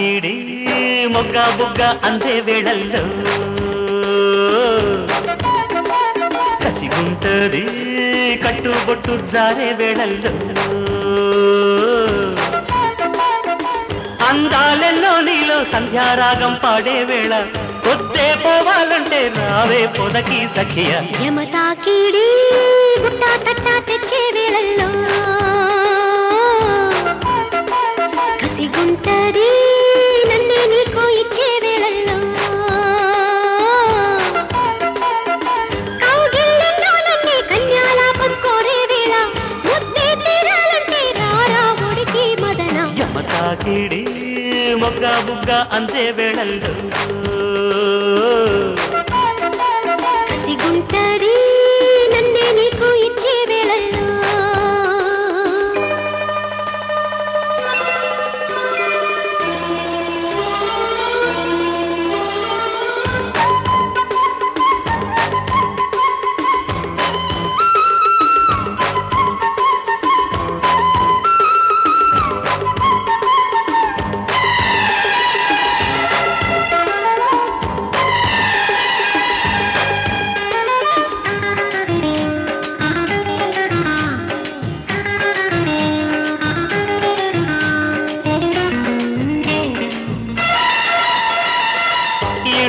తాకిడి మొగ్గ బుగ్గ అందే వేళల్లో. కసిగుంటది కట్టుబొట్టు జారే వేళల్లో. అందాలెల్లో నీలో సంధ్యారాగం పాడే వేళ. పొద్దే పోవాలంటే రావే పొదకి సఖియ. యమతాకిడి గుట్ట తట్ట తెచ్చే వేళల్లో. యమ తాకిడి మొగ్గ బుగ్గ అందే వేళల్లో.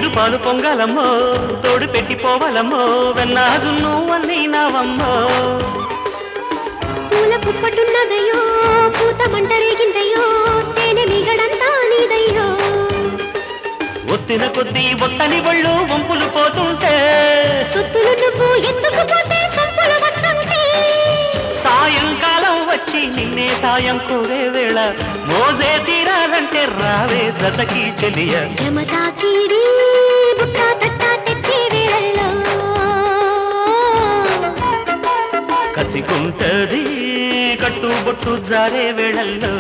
ఏడు పాలు పొంగలమ్మో తోడు పెట్టి పోవాలమ్మో వెన్నాజు నువ్వన్నీ నావమ్మో పూల కుప్పటున్నదయ్యో పూత మంట రేగిందయ్యో తేనె మిగడంతా నీదయ్యో. ఒత్తిన కొద్దీ ఒత్తని ఒళ్ళు వంపులు పోతుంటే సొత్తులు నువ్వు సొంపులు వస్తుంటే సాయంకాలం వచ్చి నిన్నే సాయం కోరే వేళ. మోజే తీరాలంటే రావే జతకి చెలియ. కసికుంటది కట్టుబొట్టు జారే వేళల్లో.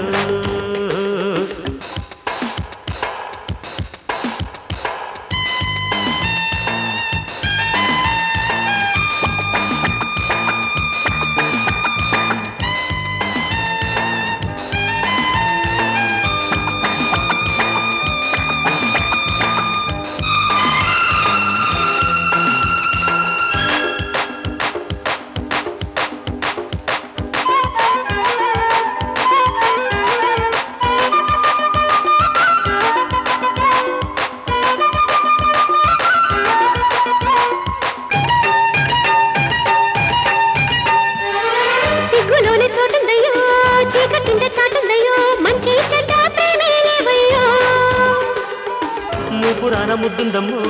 మూపురాన ముద్దుందమ్మో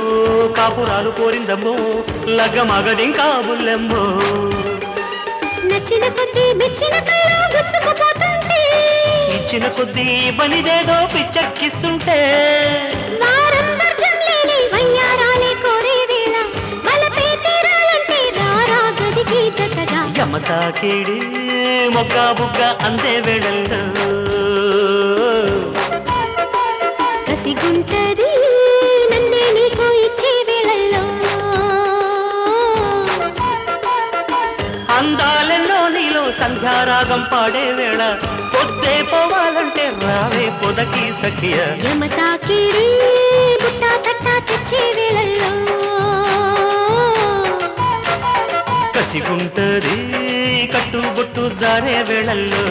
కాపురాలు కోరిందమ్మో లగ్గమగదింకా బుల్లెమ్మో నచ్చిన కొద్దీ మెచ్చిన ఇచ్చిన కొద్దీ బలిదేదో పిచ్చెక్కిస్తుంటే. జతగా. యమతాకిడి మొగ్గ బుగ్గ అందే వేళల్లో. కసిగుంటది సంధ్యారాగం పాడే వేళ పొద్దే పోవాలంటే రావే పొదకి సఖియ. యమతాకిడి బుట్ట తట్ట తెచ్చే వేళల్లో? కసిగుంటది కట్టుబొట్టు జారే వేళల్లో.